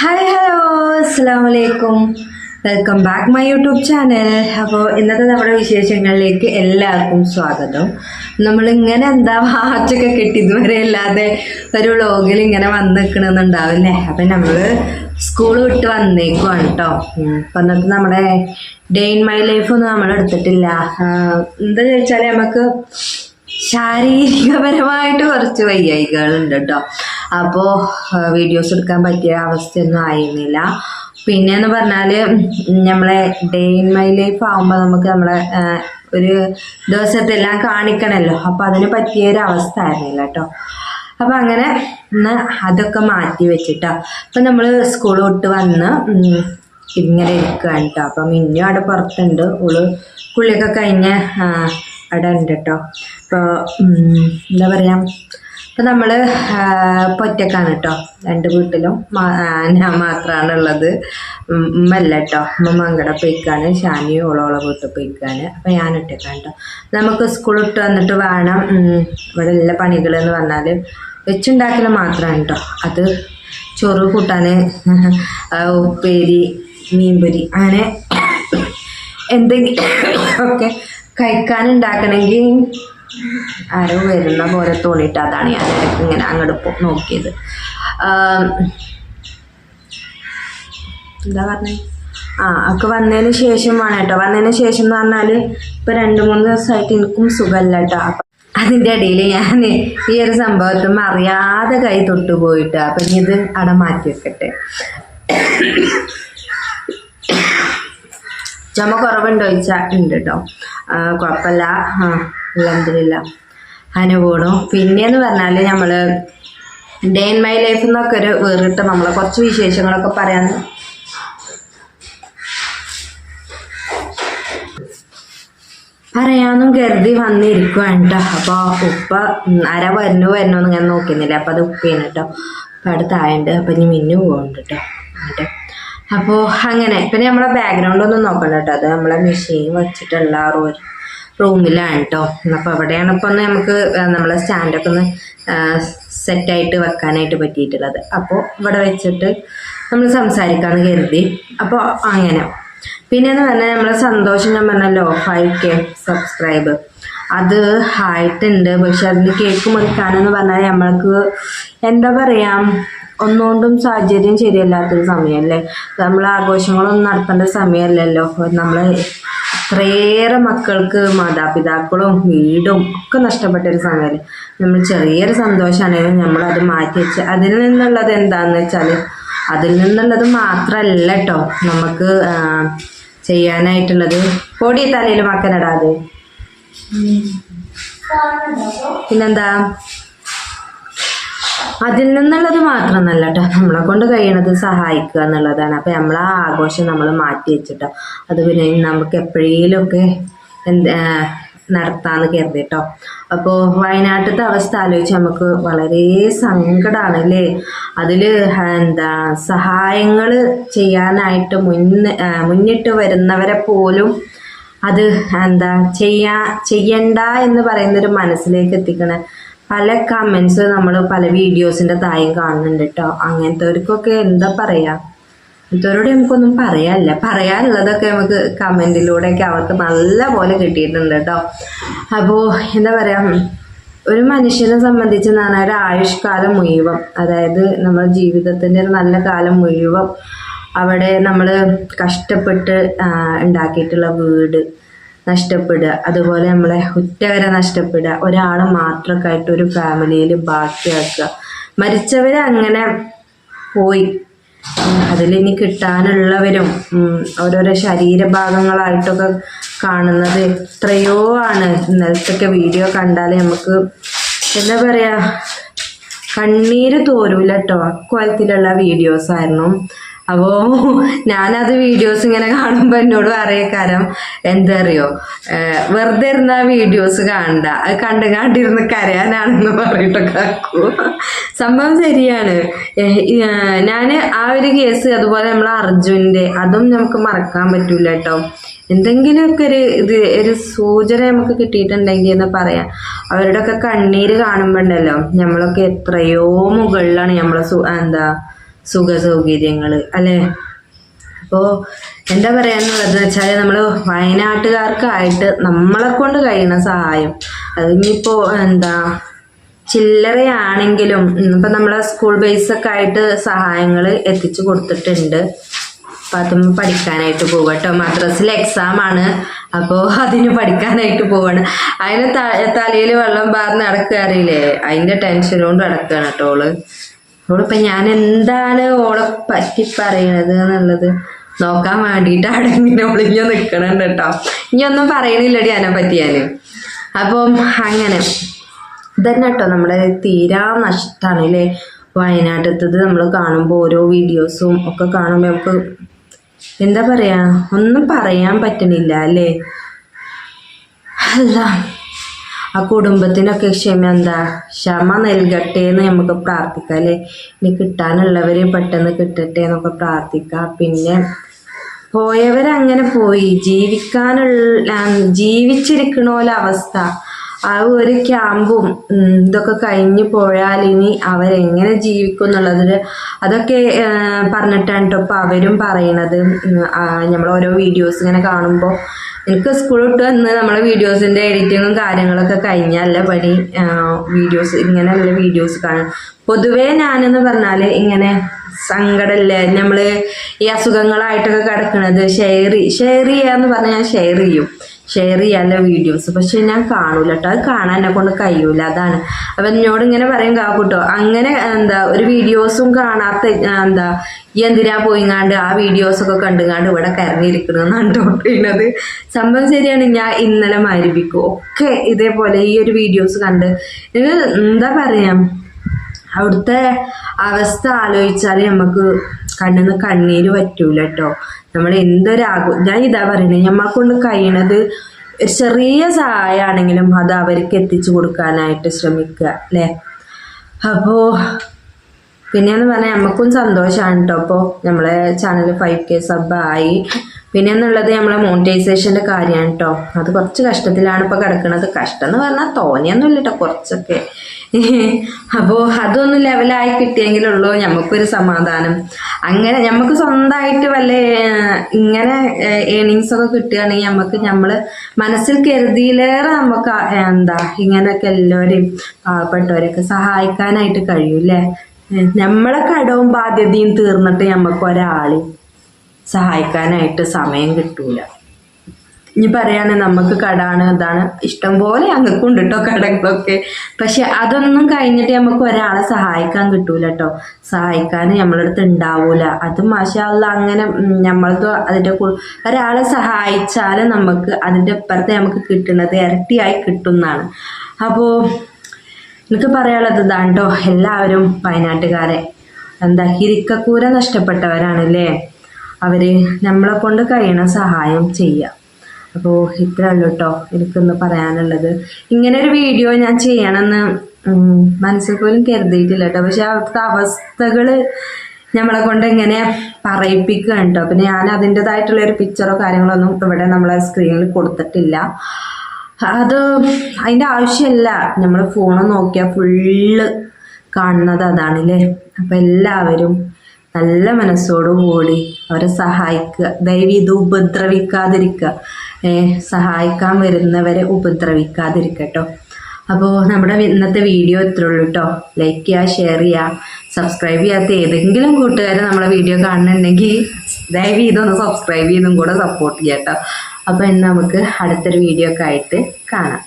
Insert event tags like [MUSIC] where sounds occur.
Hi hello അസ്സാം വലൈക്കും welcome back my YouTube channel അപ്പോൾ ഇന്നത്തെ നമ്മുടെ വിശേഷങ്ങളിലേക്ക് എല്ലാവർക്കും സ്വാഗതം. നമ്മളിങ്ങനെ എന്താ [LAUGHS] വാച്ചൊക്കെ കിട്ടി ഇതുവരെ അല്ലാതെ ഒരു വ്ളോഗിൽ ഇങ്ങനെ വന്ന് നിൽക്കണമെന്നുണ്ടാവില്ലേ അപ്പം നമ്മൾ സ്കൂൾ വിട്ട് വന്നേക്കുവാണ് കേട്ടോ അപ്പം എന്നിട്ട് നമ്മുടെ ഡേ ഇൻ മൈ ലൈഫ് ഒന്നും നമ്മൾ എടുത്തിട്ടില്ല എന്താ ചോദിച്ചാൽ നമുക്ക് ശാരീരികപരമായിട്ട് കുറച്ച് വയ്യായികളുണ്ട് കേട്ടോ. അപ്പോൾ വീഡിയോസ് എടുക്കാൻ പറ്റിയ അവസ്ഥയൊന്നും ആയിരുന്നില്ല. പിന്നെന്ന് പറഞ്ഞാൽ നമ്മളെ ഡേ ഇൻ മൈ ലൈഫ് ആകുമ്പോൾ നമുക്ക് നമ്മളെ ഒരു ദിവസത്തെല്ലാം കാണിക്കണമല്ലോ അപ്പോൾ അതിന് പറ്റിയ ഒരു അവസ്ഥ ആയിരുന്നില്ല കേട്ടോ. അപ്പം അങ്ങനെ ഇന്ന് അതൊക്കെ മാറ്റി വെച്ചിട്ടോ. അപ്പം നമ്മൾ സ്കൂൾ വിട്ട് വന്ന് ഇങ്ങനെ ഇരിക്കുകയാണ് കേട്ടോ. അപ്പം ഇന്നും അവിടെ പുറത്തുണ്ട്. ഓൾ കുളിയൊക്കെ കഴിഞ്ഞ് അവിടെ ഉണ്ട് കേട്ടോ. അപ്പോൾ എന്താ പറയുക ഇപ്പം നമ്മൾ പൊറ്റക്കാണ് കേട്ടോ രണ്ട് വീട്ടിലും ഞാൻ മാത്രമാണ് ഉള്ളത്. ഉമ്മല്ല കേട്ടോ ഉമ്മ മങ്കട പോയിക്കാണ് ഷാനിയും ഓളോളെ വീട്ടിൽ പോയിക്കാണ്. അപ്പം ഞാൻ ഒറ്റക്കാണ് കേട്ടോ നമുക്ക് സ്കൂൾ ഇട്ട് വന്നിട്ട് വേണം ഇവിടെ എല്ലാ പണികൾ എന്ന് പറഞ്ഞാൽ വെച്ചുണ്ടാക്കൽ മാത്രമാണ് കേട്ടോ അത് ചോറ് കൂട്ടാൻ ഉപ്പേരി മീൻപൊരി അങ്ങനെ എന്തെങ്കിലും ഒക്കെ കഴിക്കാൻ ഉണ്ടാക്കണമെങ്കിൽ ആരോ വരുന്ന പോലെ തോന്നിയിട്ട് അതാണ് ഞാൻ ഇടയ്ക്ക് ഇങ്ങനെ അങ്ങോട്ട് പോ നോക്കിയത്. എന്താ പറഞ്ഞത് ആ ഒക്കെ വന്നതിന് ശേഷമാണ് വേണം കേട്ടോ. വന്നതിന് ശേഷം എന്ന് പറഞ്ഞാൽ ഇപ്പം രണ്ട് മൂന്ന് ദിവസമായിട്ട് എനിക്കും സുഖമല്ല കേട്ടോ. അപ്പം അതിന്റെ ഇടയിൽ ഞാൻ ഈ ഒരു സംഭവത്തും അറിയാതെ കൈ തൊട്ട് പോയിട്ട് അപ്പം ഇനി ഇത് അവിടെ മാറ്റി വെക്കട്ടെ. ചുമ കുറവുണ്ടോ ചോദിച്ചാൽ ഉണ്ട് കേട്ടോ. കുഴപ്പമില്ല. ആ. അലഹമില്ല അങ്ങനെ പോണു പിന്നെയെന്ന് പറഞ്ഞാൽ നമ്മൾ ഡേ ഇൻ മൈ ലൈഫ് എന്നൊക്കെ ഒരു വേറിട്ട് നമ്മൾ കുറച്ച് വിശേഷങ്ങളൊക്കെ പറയാൻ പറയാന്നും കരുതി വന്നിരിക്കുവാണ് കേട്ടോ അപ്പോൾ ഉപ്പ അര വരണു വരണോ എന്ന് ഞാൻ നോക്കുന്നില്ല. അപ്പോൾ അത് ഉപ്പയാണ് കേട്ടോ അപ്പോൾ അടുത്ത് ആയുണ്ട് അപ്പോൾ ഇനി മിന്നു പോകുന്നുണ്ട് കേട്ടോ എന്നിട്ട് അപ്പോൾ അങ്ങനെ. പിന്നെ നമ്മളെ ബാക്ക്ഗ്രൗണ്ട് ഒന്നും നോക്കണ്ട കേട്ടോ അത് നമ്മളെ മെഷീൻ വെച്ചിട്ടുള്ള ആ റൂ റൂമിലാണ് കേട്ടോ. അപ്പോൾ അവിടെയാണ് ഇപ്പോൾ ഒന്ന് നമുക്ക് നമ്മളെ സ്റ്റാൻഡൊക്കെ ഒന്ന് സെറ്റായിട്ട് വെക്കാനായിട്ട് പറ്റിയിട്ടുള്ളത്. അപ്പോൾ ഇവിടെ വെച്ചിട്ട് നമ്മൾ സംസാരിക്കാമെന്ന് കരുതി. അപ്പോൾ അങ്ങനെ. പിന്നെയെന്ന് പറഞ്ഞാൽ നമ്മളെ സന്തോഷം ഞാൻ പറഞ്ഞല്ലോ ഫൈവ് കെ സബ്സ്ക്രൈബ് അത് ആയിട്ടുണ്ട്. പക്ഷെ അതിന് കേക്ക് മുറിക്കാനെന്ന് പറഞ്ഞാൽ നമ്മൾക്ക് എന്താ പറയാ ഒന്നുകൊണ്ടും സാഹചര്യം ശരിയല്ലാത്തൊരു സമയമല്ലേ നമ്മൾ ആഘോഷങ്ങളൊന്നും നടത്തേണ്ട സമയമല്ലല്ലോ നമ്മൾ ഇത്രയേറെ മക്കൾക്ക് മാതാപിതാക്കളും വീടും ഒക്കെ നഷ്ടപ്പെട്ട ഒരു സമയത്ത് നമ്മൾ ചെറിയൊരു സന്തോഷമാണെങ്കിലും നമ്മളത് മാറ്റി വെച്ച് അതിൽ നിന്നുള്ളത് എന്താണെന്ന് വെച്ചാൽ അതിൽ നിന്നുള്ളത് മാത്രമല്ല കേട്ടോ നമുക്ക് ചെയ്യാനായിട്ടുള്ളത്. പൊടി തലയിൽ മക്കനിടാതെ. പിന്നെന്താ? അതിൽ നിന്നുള്ളത് മാത്രമല്ല കേട്ടോ നമ്മളെ കൊണ്ട് കഴിയണത് സഹായിക്കുക എന്നുള്ളതാണ്. അപ്പം നമ്മൾ ആ ആഘോഷം നമ്മൾ മാറ്റി വെച്ചിട്ടോ. അത് പിന്നെ നമുക്ക് എപ്പോഴേലുമൊക്കെ എന്താ നടത്താന്ന് കരുതിട്ടോ അപ്പോൾ വയനാട്ടിലത്തെ അവസ്ഥ ആലോചിച്ച് നമുക്ക് വളരെ സങ്കടമാണ് അല്ലേ അതിൽ എന്താ സഹായങ്ങൾ ചെയ്യാനായിട്ട് മുന്ന് മുന്നിട്ട് വരുന്നവരെ പോലും അത് എന്താ ചെയ്യാ ചെയ്യണ്ട എന്ന് പറയുന്നൊരു മനസ്സിലേക്ക് എത്തിക്കണ പല കമൻസ് നമ്മൾ പല വീഡിയോസിന്റെ തായും കാണുന്നുണ്ട് കേട്ടോ അങ്ങനത്തെവർക്കൊക്കെ എന്താ പറയുക അങ്ങനത്തെവരോട് നമുക്കൊന്നും പറയാനില്ല. പറയാനുള്ളതൊക്കെ നമുക്ക് കമന്റിലൂടെയൊക്കെ അവർക്ക് നല്ല പോലെ കിട്ടിയിട്ടുണ്ട് കേട്ടോ അപ്പോൾ എന്താ പറയുക ഒരു മനുഷ്യനെ സംബന്ധിച്ച് ഒരു ആയുഷ്കാലം മുഴുവൻ അതായത് നമ്മുടെ ജീവിതത്തിന്റെ ഒരു നല്ല കാലം മുഴുവൻ അവിടെ നമ്മൾ കഷ്ടപ്പെട്ട് ഉണ്ടാക്കിയിട്ടുള്ള വീട് നഷ്ടപ്പെടുക. അതുപോലെ നമ്മളെ ഉറ്റവരെ നഷ്ടപ്പെടുക. ഒരാൾ മാത്രമൊക്കെ ആയിട്ട് ഒരു ഫാമിലിയിൽ ബാക്കിയാക്കുക. മരിച്ചവരെ അങ്ങനെ പോയി. അതിലിനി കിട്ടാനുള്ളവരും ഓരോരോ ശരീരഭാഗങ്ങളായിട്ടൊക്കെ കാണുന്നത് എത്രയോ ആണ്. ഇന്നലത്തൊക്കെ വീഡിയോ കണ്ടാൽ നമുക്ക് എന്താ പറയുക കണ്ണീര് തോരൂല കേട്ടോ അക്വാലത്തിലുള്ള വീഡിയോസ് ആയിരുന്നു അപ്പോൾ ഞാനത് വീഡിയോസ് ഇങ്ങനെ കാണുമ്പോൾ എന്നോട് പറയക്കാരം എന്താ അറിയോ വെറുതെ ഇരുന്ന വീഡിയോസ് കാണണ്ട. അത് കണ്ട് കണ്ടിരുന്ന് കരയാനാണെന്ന് പറഞ്ഞിട്ടൊക്കെ കാക്കു. സംഭവം ശരിയാണ്. ഞാൻ ആ ഒരു കേസ് അതുപോലെ നമ്മൾ അർജുന്റെ അതും നമുക്ക് മറക്കാൻ പറ്റൂല കേട്ടോ എന്തെങ്കിലുമൊക്കെ ഒരു ഇത് ഒരു സൂചന നമുക്ക് കിട്ടിയിട്ടുണ്ടെങ്കിൽ എന്ന് പറയാം. അവരുടെയൊക്കെ കണ്ണീര് കാണുമ്പോണ്ടല്ലോ നമ്മളൊക്കെ എത്രയോ മുകളിലാണ് നമ്മളെ എന്താ സുഖ സൗകര്യങ്ങൾ അല്ലേ? അപ്പോൾ എന്താ പറയാനുള്ളത് വെച്ചാൽ നമ്മൾ വയനാട്ടുകാർക്കായിട്ട് നമ്മളെ കൊണ്ട് കഴിയുന്ന സഹായം. അതിനിപ്പോൾ എന്താ ചില്ലറയാണെങ്കിലും ഇപ്പം നമ്മളെ സ്കൂൾ ബേസൊക്കെ ആയിട്ട് സഹായങ്ങൾ എത്തിച്ചു കൊടുത്തിട്ടുണ്ട്. അതും പഠിക്കാനായിട്ട് പോകട്ടോ കേട്ടോ. മദ്രസിൽ എക്സാം ആണ്. അപ്പോൾ അതിന് പഠിക്കാനായിട്ട് പോവാണ്. അതിന് തലയിൽ വെള്ളം പാർന്ന് നടക്കുക അറിയില്ലേ അതിന്റെ ടെൻഷൻ നടക്കുകയാണ് കേട്ടോ ഓൾ. ഓളിപ്പം ഞാൻ എന്താണ് ഓളെ പറ്റി പറയണത് എന്നുള്ളത് നോക്കാൻ വേണ്ടിയിട്ട് അവിടെ ഇങ്ങനെ ഒളിഞ്ഞു നിൽക്കണുണ്ട് കേട്ടോ. ഇനി ഒന്നും പറയണില്ലടി അതിനെ പറ്റി ഞാൻ അപ്പം അങ്ങനെ. ഇതന്നെ കേട്ടോ നമ്മുടെ തീരാ നഷ്ടമാണ് അല്ലേ? വയനാട്ടിലത്തത് നമ്മൾ കാണുമ്പോൾ ഓരോ വീഡിയോസും ഒക്കെ കാണുമ്പോൾ നമുക്ക് എന്താ പറയാ? ഒന്നും പറയാൻ പറ്റണില്ല അല്ലേ? അല്ല. ആ കുടുംബത്തിനൊക്കെ ക്ഷമ എന്താ? ക്ഷമ നൽകട്ടെ എന്ന് നമുക്ക് പ്രാർത്ഥിക്കാം അല്ലേ? ഇനി കിട്ടാനുള്ളവരെ പെട്ടെന്ന് കിട്ടട്ടെ എന്നൊക്കെ പ്രാർത്ഥിക്കാം. പിന്നെ പോയവരങ്ങനെ പോയി. ജീവിക്കാനുള്ള ജീവിച്ചിരിക്കണ പോലെ അവസ്ഥ. ആ ഒരു ക്യാമ്പും ഇതൊക്കെ കഴിഞ്ഞു പോയാൽ ഇനി അവരെങ്ങനെ ജീവിക്കും എന്നുള്ളതിൽ അതൊക്കെ പറഞ്ഞിട്ടാണ് കേട്ടോ ഇപ്പം അവരും പറയണത്. നമ്മൾ ഓരോ വീഡിയോസ് ഇങ്ങനെ കാണുമ്പോൾ എനിക്ക് സ്കൂൾ വിട്ട് വന്ന് നമ്മളെ വീഡിയോസിന്റെ എഡിറ്റിങ്ങും കാര്യങ്ങളൊക്കെ കഴിഞ്ഞല്ല പണി? വീഡിയോസ് ഇങ്ങനെയുള്ള വീഡിയോസ് കാണും പൊതുവേ ഞാനെന്ന് പറഞ്ഞാൽ ഇങ്ങനെ സങ്കടമില്ലേ നമ്മൾ ഈ അസുഖങ്ങളായിട്ടൊക്കെ കിടക്കുന്നത് ഷെയർ ഷെയർ ചെയ്യാന്ന് പറഞ്ഞാൽ ഞാൻ ഷെയർ ചെയ്യും. ഷെയർ ചെയ്യാനുള്ള വീഡിയോസ് പക്ഷെ ഞാൻ കാണൂല കേട്ടോ അത് കാണാൻ എന്നെ കൊണ്ട് കഴിയൂല. അതാണ്. അപ്പം എന്നോട് ഇങ്ങനെ പറയും കാക്കൂട്ടോ അങ്ങനെ എന്താ ഒരു വീഡിയോസും കാണാത്ത എന്താ ഈ എന്തിനാ പോയിങ്ങാണ്ട് ആ വീഡിയോസൊക്കെ കണ്ടുങ്ങാണ്ട് ഇവിടെ കരഞ്ഞിരിക്കണമെന്നാണ് പറയുന്നത് സംഭവം ശരിയാണ് ഞാൻ ഇന്നലെ മരിപ്പിക്കും ഒക്കെ ഇതേപോലെ ഈ ഒരു വീഡിയോസ് കണ്ട് എന്താ പറയാ അവിടുത്തെ അവസ്ഥ ആലോചിച്ചാൽ നമുക്ക് കണ്ണിന്ന് കണ്ണീര് പറ്റൂല കേട്ടോ നമ്മൾ എന്തൊരാകും ഞാൻ ഇതാ പറയണത് ഞമ്മക്കൊണ്ട് കൊണ്ട് കഴിയണത് ചെറിയ സഹായമാണെങ്കിലും അത് അവർക്ക് എത്തിച്ചു കൊടുക്കാനായിട്ട് ശ്രമിക്കുക അല്ലേ? അപ്പോ പിന്നെയെന്ന് പറഞ്ഞാൽ നമുക്കും സന്തോഷമാണ് കേട്ടോ അപ്പോൾ നമ്മളെ ചാനൽ ഫൈവ് കെ സബ് ആയി. പിന്നെ എന്നുള്ളത് നമ്മളെ മോണിറ്റൈസേഷന്റെ കാര്യമാണ് കേട്ടോ അത് കുറച്ച് കഷ്ടത്തിലാണ് ഇപ്പോൾ കിടക്കുന്നത് കഷ്ടം എന്ന് പറഞ്ഞാൽ തോന്നിയൊന്നുമില്ല കേട്ടോ കുറച്ചൊക്കെ. [LAUGHS] അപ്പോൾ അതൊന്ന് ലെവലായി കിട്ടിയെങ്കിലുള്ളൂ നമുക്കൊരു സമാധാനം. അങ്ങനെ നമുക്ക് സ്വന്തമായിട്ട് വല്ല ഇങ്ങനെ ഏണിങ്സ് ഒക്കെ കിട്ടുകയാണെങ്കിൽ നമുക്ക് നമ്മൾ മനസ്സിൽ കരുതിയിലേറെ നമുക്ക് എന്താ ഇങ്ങനൊക്കെ എല്ലാവരെയും പാവപ്പെട്ടവരെയൊക്കെ സഹായിക്കാനായിട്ട് കഴിയൂല്ലേ? നമ്മളെ കടവും ബാധ്യതയും തീർന്നിട്ട് നമുക്ക് ഒരാളെയും സഹായിക്കാനായിട്ട് സമയം കിട്ടൂല. ഇനി പറയാണ് നമുക്ക് കടാണ് അതാണ്. ഇഷ്ടം പോലെ ഞങ്ങൾക്കുണ്ട് കേട്ടോ കടകളൊക്കെ. പക്ഷെ അതൊന്നും കഴിഞ്ഞിട്ട് നമുക്ക് ഒരാളെ സഹായിക്കാൻ കിട്ടൂല കേട്ടോ സഹായിക്കാൻ നമ്മളെ അടുത്ത് ഉണ്ടാവൂല അത് മാഷാള്ള അങ്ങനെ നമ്മൾക്ക് അതിന്റെ ഒരാളെ സഹായിച്ചാൽ നമുക്ക് അതിന്റെ അപ്പുറത്ത് നമുക്ക് കിട്ടുന്നത് ഇരട്ടിയായി കിട്ടുന്നതാണ് അപ്പോൾ എനിക്ക് പറയാനുള്ളത് ഇതാണ് കേട്ടോ എല്ലാവരും വയനാട്ടുകാരെ എന്താ ഹിരിക്കക്കൂര നഷ്ടപ്പെട്ടവരാണല്ലേ അവർ നമ്മളെ കൊണ്ട് കഴിയണ സഹായം ചെയ്യുക അപ്പോൾ ഇത്രേ ഉള്ളൂ കേട്ടോ എനിക്കൊന്ന് പറയാനുള്ളത്. ഇങ്ങനെ ഒരു വീഡിയോ ഞാൻ ചെയ്യണമെന്ന് മനസ്സിൽ പോലും കരുതിയിട്ടില്ല കേട്ടോ പക്ഷെ അവിടുത്തെ അവസ്ഥകൾ നമ്മളെ കൊണ്ട് ഇങ്ങനെ പറയിപ്പിക്കുകയാണ് കേട്ടോ പിന്നെ ഞാൻ അതിന്റെതായിട്ടുള്ള ഒരു പിക്ചറോ കാര്യങ്ങളൊന്നും ഇവിടെ നമ്മളെ സ്ക്രീനിൽ കൊടുത്തിട്ടില്ല. അത് അതിന്റെ ആവശ്യമില്ല. നമ്മൾ ഫോണ് നോക്കിയാൽ ഫുള്ള് കാണുന്നത് അതാണല്ലേ അപ്പം എല്ലാവരും നല്ല മനസ്സോടുകൂടി അവരെ സഹായിക്കുക. ദൈവം ഇത് ഉപദ്രവിക്കാതിരിക്കുക. സഹായിക്കാൻ വരുന്നവരെ ഉപദ്രവിക്കാതിരിക്കട്ടോ. അപ്പോൾ നമ്മുടെ ഇന്നത്തെ വീഡിയോ ഇത്രേ ഉള്ളൂ കേട്ടോ ലൈക്ക് ചെയ്യുക ഷെയർ ചെയ്യുക സബ്സ്ക്രൈബ് ചെയ്യാത്ത ഏതെങ്കിലും കൂട്ടുകാർ നമ്മളെ വീഡിയോ കാണുന്നുണ്ടെങ്കിൽ ദയവ് ഇതൊന്ന് സബ്സ്ക്രൈബ് ചെയ്തും കൂടെ സപ്പോർട്ട് ചെയ്യാം കേട്ടോ അപ്പോൾ ഇന്ന് നമുക്ക് അടുത്തൊരു വീഡിയോ ഒക്കെ ആയിട്ട് കാണാം.